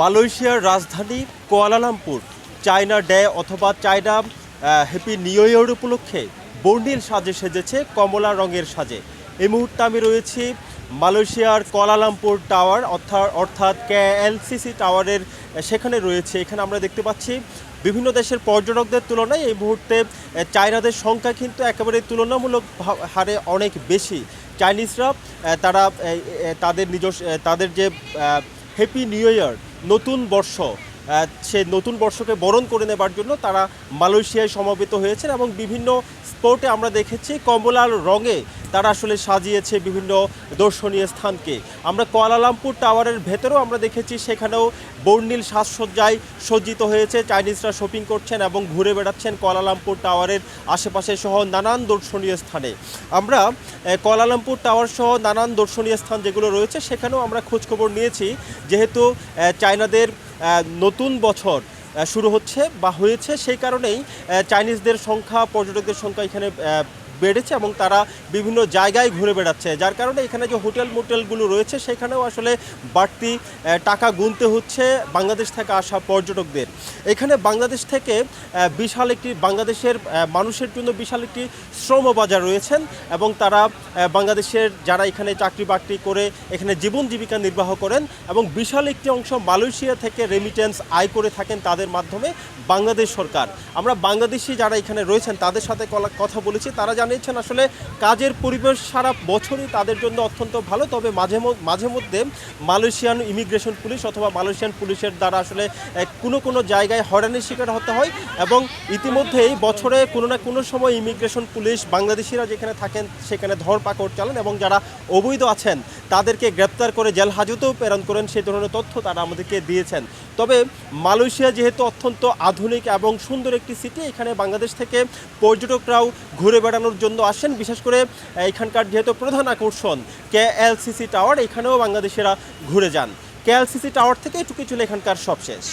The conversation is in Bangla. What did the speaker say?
মালয়েশিয়ার রাজধানী কুয়ালালামপুর, চায়না ডে অথবা চায়না হ্যাপি নিউ ইয়ার উপলক্ষে বর্ণিল সাজে সেজেছে কমলা রঙের সাজে। এই মুহূর্তে আমি রয়েছি মালয়েশিয়ার কুয়ালালামপুর টাওয়ার, অর্থাৎ অর্থাৎ কেএলসিসি টাওয়ারের সেখানে রয়েছে। এখানে আমরা দেখতে পাচ্ছি বিভিন্ন দেশের পর্যটকদের তুলনায় এই মুহূর্তে চায়নাদের সংখ্যা কিন্তু একেবারে তুলনামূলক হারে অনেক বেশি। চাইনিজরা তারা তাদের নিজস্ব তাদের যে হ্যাপি নিউ ইয়ার নতুন বর্ষ। সে নতুন বর্ষকে বরণ করে নেবার জন্য তারা মালয়েশিয়ায় সমবেত হয়েছেন এবং বিভিন্ন স্পোর্টে আমরা দেখেছি কমলার রঙে তারা আসলে সাজিয়েছে বিভিন্ন দর্শনীয় স্থানকে। আমরা কোয়ালালামপুর টাওয়ারের ভেতরেও আমরা দেখেছি সেখানেও বর্ণিল সাজসজ্জায় সজ্জিত হয়েছে। চাইনিজরা শপিং করছেন এবং ঘুরে বেড়াচ্ছেন কোয়ালালামপুর টাওয়ারের আশেপাশে সহ নানান দর্শনীয় স্থানে। আমরা কোয়ালালামপুর টাওয়ার সহ নানান দর্শনীয় স্থান যেগুলো রয়েছে সেখানেও আমরা খোঁজখবর নিয়েছি। যেহেতু চায়নাদের নতুন বছর শুরু হচ্ছে বা হয়েছে সেই কারণেই চাইনিজদের সংখ্যা পর্যটকদের সংখ্যা এখানে বেড়েছে এবং তারা বিভিন্ন জায়গায় ঘুরে বেড়াচ্ছে। যার কারণে এখানে যে হোটেল মোটেলগুলো রয়েছে, সেখানেও আসলে বাড়তি টাকা গুনতে হচ্ছে বাংলাদেশ থেকে আসা পর্যটকদের। এখানে বাংলাদেশ থেকে বিশাল একটি বাংলাদেশের মানুষের জন্য বিশাল একটি শ্রম বাজার রয়েছেন এবং তারা বাংলাদেশের যারা এখানে চাকরি বাকরি করে এখানে জীবন জীবিকা নির্বাহ করেন এবং বিশাল একটি অংশ মালয়েশিয়া থেকে রেমিটেন্স আয় করে থাকেন তাদের মাধ্যমে বাংলাদেশ সরকার। আমরা বাংলাদেশি যারা এখানে রয়েছেন, তাদের সাথে কথা বলেছি। তারা জানিয়েছেন, আসলে কাজের পরিবেশ সারা বছরই তাদের জন্য অত্যন্ত ভালো। তবে মাঝে মাঝে মধ্যে মালয়েশিয়ান ইমিগ্রেশন পুলিশ অথবা মালয়েশিয়ান পুলিশের দ্বারা আসলে কোনো কোনো জায়গায় হয়রানির শিকার হতে হয় এবং ইতিমধ্যেই বছরে কোনো না কোনো সময় ইমিগ্রেশন পুলিশ বাংলাদেশিরা যেখানে থাকেন সেখানে ধরপাকড় চালান এবং যারা অবৈধ আছেন তাদেরকে গ্রেপ্তার করে জেল হাজতেও প্রেরণ করেন সেই ধরনের তথ্য তারা আমাদেরকে দিয়েছেন। তবে মালয়েশিয়া যেহেতু অত্যন্ত আধুনিক এবং সুন্দর একটি সিটি এখানে বাংলাদেশ থেকে পর্যটকরাও ঘুরে বেড়ানোর জন্য আসেন। বিশেষ করে এখানকার যেহেতু প্রধান আকর্ষণ কে এলসিসি টাওয়ার, এখানেও বাংলাদেশেরা ঘুরে যান। কে এলসিসি টাওয়ার থেকে এটুকুই ছিল এখানকার সবশেষ।